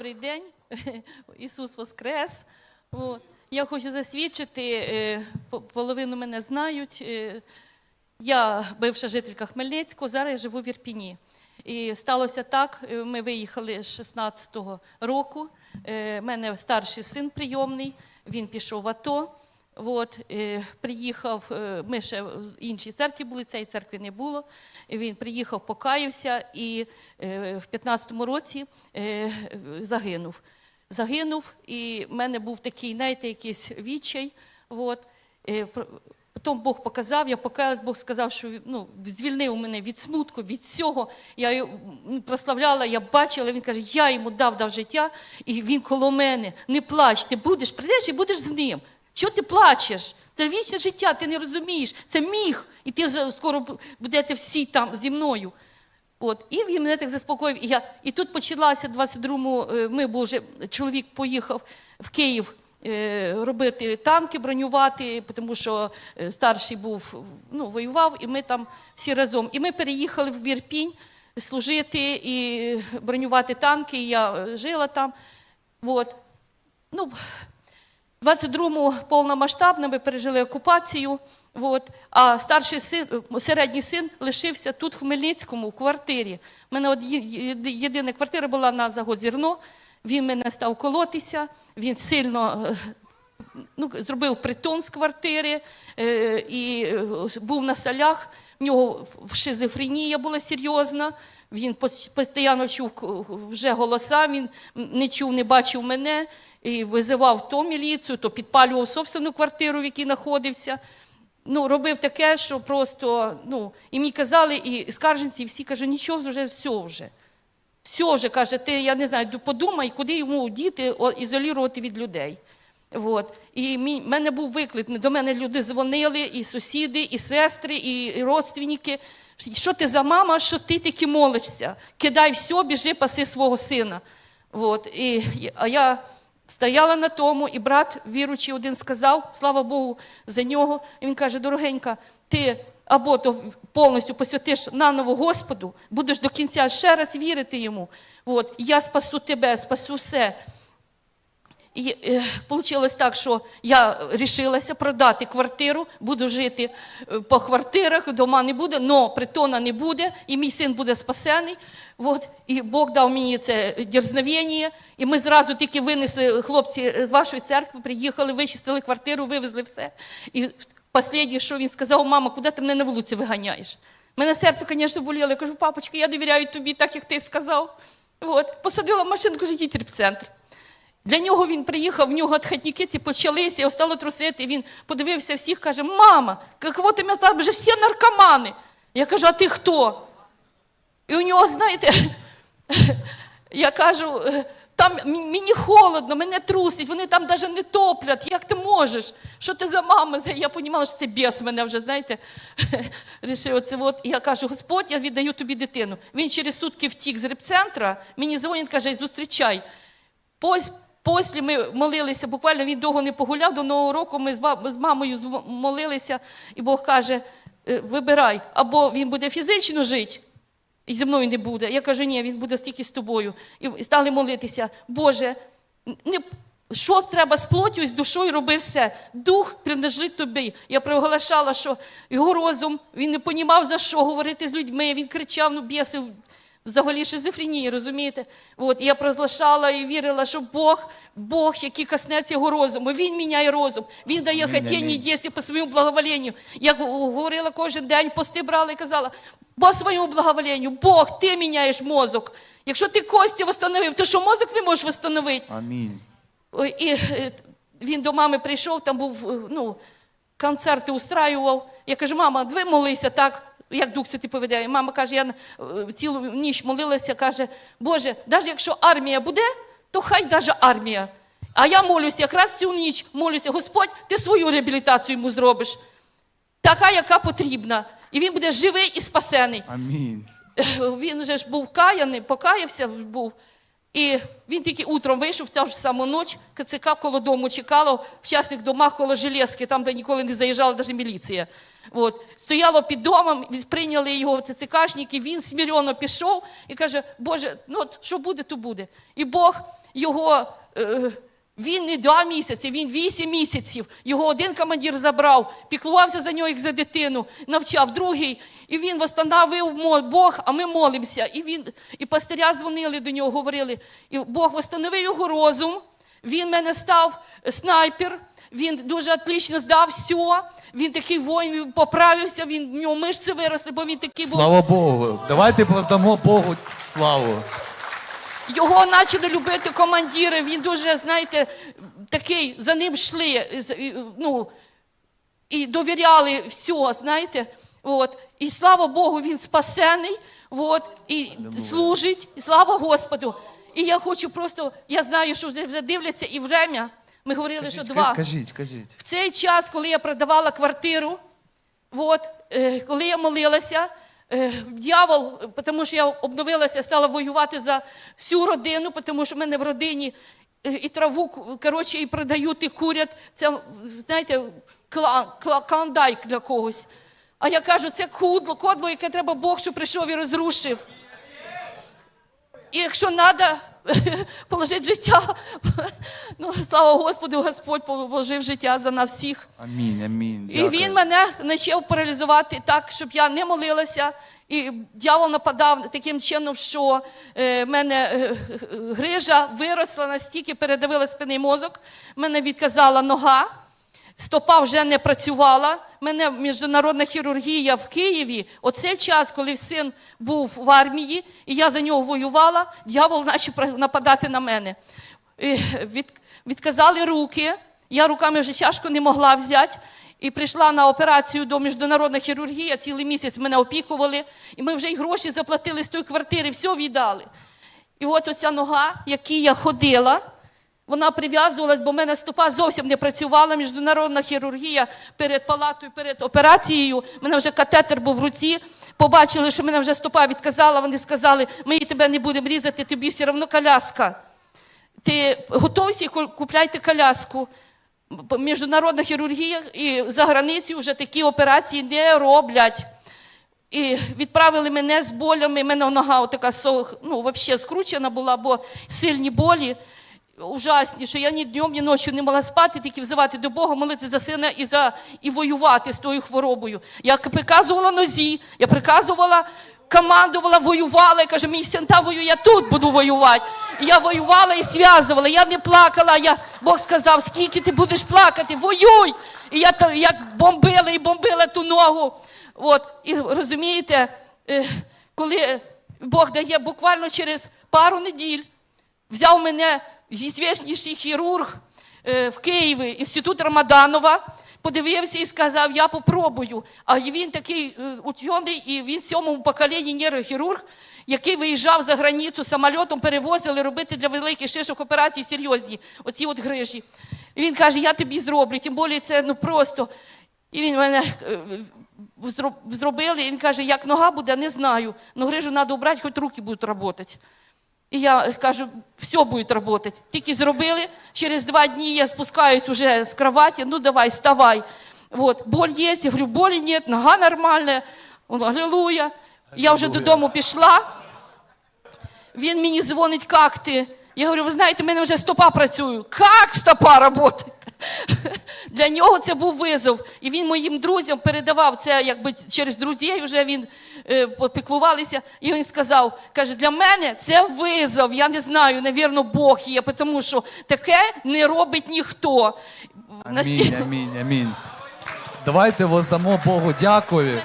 добрий день. Ісус Воскрес. Я хочу засвідчити, е, половину мене знають. е, Я бивша жителька Хмельницького, зараз я живу в Ірпіні. І сталося так, е, ми виїхали з 16-го року. У мене старший син прийомний, він пішов в АТО. От, е, приїхав, е, ми ще в іншій церкві були, цієї церкви не було. Він приїхав, покаявся і е, в 15-му році загинув. Загинув, і в мене був такий, знаєте, якийсь відчай. От. Потім Бог показав, я покаялась, Бог сказав, що ну, звільнив мене від смутку, від всього. Я його прославляла, я бачила, він каже, я йому дав дав життя, і він коло мене. Не плач, ти будеш, прийдеш і будеш з ним. Чого ти плачеш? Це вічне життя, ти не розумієш. Це міг. І ти вже скоро будете всі там зі мною. От, і він мене так заспокоїв. І, я, і тут почалася 22-му, е, ми, бо чоловік поїхав в Київ е, робити танки, бронювати, тому що е, старший був, ну, воював, і ми там всі разом. І ми переїхали в Вірпінь служити і бронювати танки. І я жила там. От. Ну, 22-му повномасштабно ми пережили окупацію. От. А старший син, середній син лишився тут, в Хмельницькому, в квартирі. У мене от єдина квартира була на загод зерно. Він мене став колотися, він сильно ну, зробив притон з квартири е, і е, був на солях. В нього шизофренія була серйозна. Він постійно чув вже голоса, він не чув, не бачив мене і визивав то міліцію, то підпалював собственну квартиру, в якій знаходився. Ну, робив таке, що просто, ну, і мені казали, і скарженці, і всі кажуть, нічого вже, все вже. Все вже, каже, ти, я не знаю, подумай, куди йому діти ізолювати від людей. От. І мій, мене був виклик, до мене люди дзвонили, і сусіди, і сестри, і, родственники. Що ти за мама, що ти таки молишся? Кидай все, біжи, паси свого сина. От. І, а я стояла на тому, і брат віручий один сказав, слава Богу, за нього. І він каже: дорогенька, ти або то повністю посвятиш наново Господу, будеш до кінця ще раз вірити йому. От, я спасу тебе, спасу все. І е, вийшло так, що я рішилася продати квартиру, буду жити е, по квартирах, дома не буде, але притона не буде, і мій син буде спасений. От, і Бог дав мені це дерзновення, і ми зразу тільки винесли хлопці з вашої церкви, приїхали, вичистили квартиру, вивезли все. І останнє, що він сказав, мама, куди ти мене на вулицю виганяєш? Мене серце, звісно, боліло. Я кажу, папочка, я довіряю тобі, так як ти сказав. От, посадила в машину, кажу, йдіть в центр. Для нього він приїхав, в нього отходники почалися, його стало трусити. Він подивився всіх, каже: Мама, кого ти там вже всі наркомани. Я кажу, а ти хто? І у нього, знаєте, я кажу, «Е, там мені холодно, мене трусить, вони там навіть не топлять. Як ти можеш? Що ти за мама? Я розуміла, що це біс мене вже, знаєте, рішив оце от. І я кажу, Господь, я віддаю тобі дитину. Він через сутки втік з репцентра, мені дзвонить, каже, зустрічай. Пос- Після ми молилися, буквально він довго не погуляв до Нового року. Ми з мамою молилися, і Бог каже: «Е, вибирай, або він буде фізично жити, і зі мною не буде. Я кажу, ні, він буде стільки з тобою. І стали молитися. Боже, не, що треба з плоттю з душою роби все. Дух принадлежить тобі. Я проголошала, що його розум, він не понімав, за що говорити з людьми. Він кричав, ну бісив. Взагалі шизофренія, розумієте? От, і я прозглашала і вірила, що Бог, Бог, який коснеться його розуму, Він міняє розум, Він дає хотіння і дійсно по своєму благоволенню. Я говорила кожен день, пости брала і казала, по своєму благоволенню, Бог, ти міняєш мозок. Якщо ти кості встановив, то що мозок не можеш встановити? Амінь. І е, він до мами прийшов, там був, е, ну, концерти устраював. Я кажу, мама, ви молися так, як Дух Святий поведе. І мама каже, я е, цілу ніч молилася, каже, Боже, навіть якщо армія буде, то хай навіть армія. А я молюся, якраз цю ніч молюся, Господь, ти свою реабілітацію йому зробиш. Така, яка потрібна. І він буде живий і спасений Амінь. він же ж був каяний, покаявся був. І він тільки утром вийшов в цю ж саму ніч, КЦК коло дому чекало, в частних домах коло Железки, там, де ніколи не заїжджала навіть міліція. От. Стояло під домом, прийняли його ЦЦКшники, він смиренно пішов і каже, Боже, ну от що буде, то буде. І Бог його. Е, він не два місяці, він вісім місяців. Його один командир забрав, піклувався за нього як за дитину, навчав другий. І він восстановив Бог, а ми молимося. І він, і пастиря дзвонили до нього, говорили, і Бог восстановив його розум. Він мене став снайпер. Він дуже отлично здав все. Він такий воїн, він поправився, він в нього мишці виросли, бо він такий був. Слава Богу. Давайте поздамо Богу славу. Його почали любити командири. Він дуже, знаєте, такий, за ним йшли, ну, і довіряли все, знаєте. От. І слава Богу, він спасений, от, і служить, і слава Господу. І я хочу просто, я знаю, що вже вже дивляться і время. Ми говорили, що два. Кажіть, кажіть. В цей час, коли я продавала квартиру, от, е, коли я молилася, е, дьявол, тому що я обновилася, стала воювати за всю родину, тому що в мене в родині е, і траву коротше, і продають, і курять. Це, знаєте, клан, кла- клондайк для когось. А я кажу, це кудло, кодло, яке треба Бог, що прийшов і розрушив. І якщо треба положити життя, ну слава Господу, Господь положив життя за нас всіх. Амінь, амінь. І він мене почав паралізувати так, щоб я не молилася. І дьявол нападав таким чином, що е, в мене е, грижа виросла настільки, передавила спинний мозок, мене відказала нога, стопа вже не працювала. Мене міжнародна хірургія в Києві. Оцей час, коли син був в армії, і я за нього воювала, дьявол почав нападати на мене. Від, відказали руки. Я руками вже чашку не могла взяти. І прийшла на операцію до міжнародної хірургії, цілий місяць мене опікували, і ми вже й гроші заплатили з тої квартири, все віддали. І от оця нога, якій я ходила, вона прив'язувалась, бо в мене стопа зовсім не працювала. Міжнародна хірургія перед палатою, перед операцією. У мене вже катетер був в руці. Побачили, що мене вже стопа відказала. Вони сказали, ми тебе не будемо різати, тобі все одно коляска. Ти готовся, ку- купляйте коляску. Міжнародна хірургія і за границею вже такі операції не роблять. І відправили мене з болями, в мене нога така ну, взагалі скручена була, бо сильні болі. Ужасні, що я ні днем, ні ночі не могла спати, тільки взивати до Бога, молити за сина і за і воювати з тою хворобою. Я приказувала нозі, я приказувала, командувала, воювала. Я кажу, мій син там воює, я тут буду воювати. І я воювала і зв'язувала. Я не плакала. Я, Бог сказав, скільки ти будеш плакати, воюй. І я як бомбила і бомбила ту ногу. От, і розумієте, е, коли Бог дає буквально через пару неділь, взяв мене звісніший хірург е, в Києві, інститут Рамаданова, подивився і сказав, я попробую. А він такий е, учений, і він в сьомому поколінні нейрохірург, який виїжджав за границю самольотом, перевозили робити для великих шишок операцій серйозні, оці от грижі. І він каже, я тобі зроблю, тим більше це ну просто. І він мене е, зробили, і він каже, як нога буде, не знаю. Ну грижу треба убрати, хоч руки будуть працювати. І я кажу, все буде працювати. Тільки зробили, через два дні я спускаюсь уже з кровати, ну давай, вставай. Вот, боль є, я говорю, болі нет, нога нормальна. Он, аллилуйя. Я вже додому пішла. Він мені дзвонить, як ти? Я говорю, ви знаєте, в мене вже стопа працює. Як стопа працює? Для нього це був визов. І він моїм друзям передавав це якби через друзів, вже він е, попіклувалися. І він сказав: каже, для мене це визов. Я не знаю, навірно, Бог є, тому що таке не робить ніхто. Амінь, амінь, амінь. Давайте воздамо Богу дякую.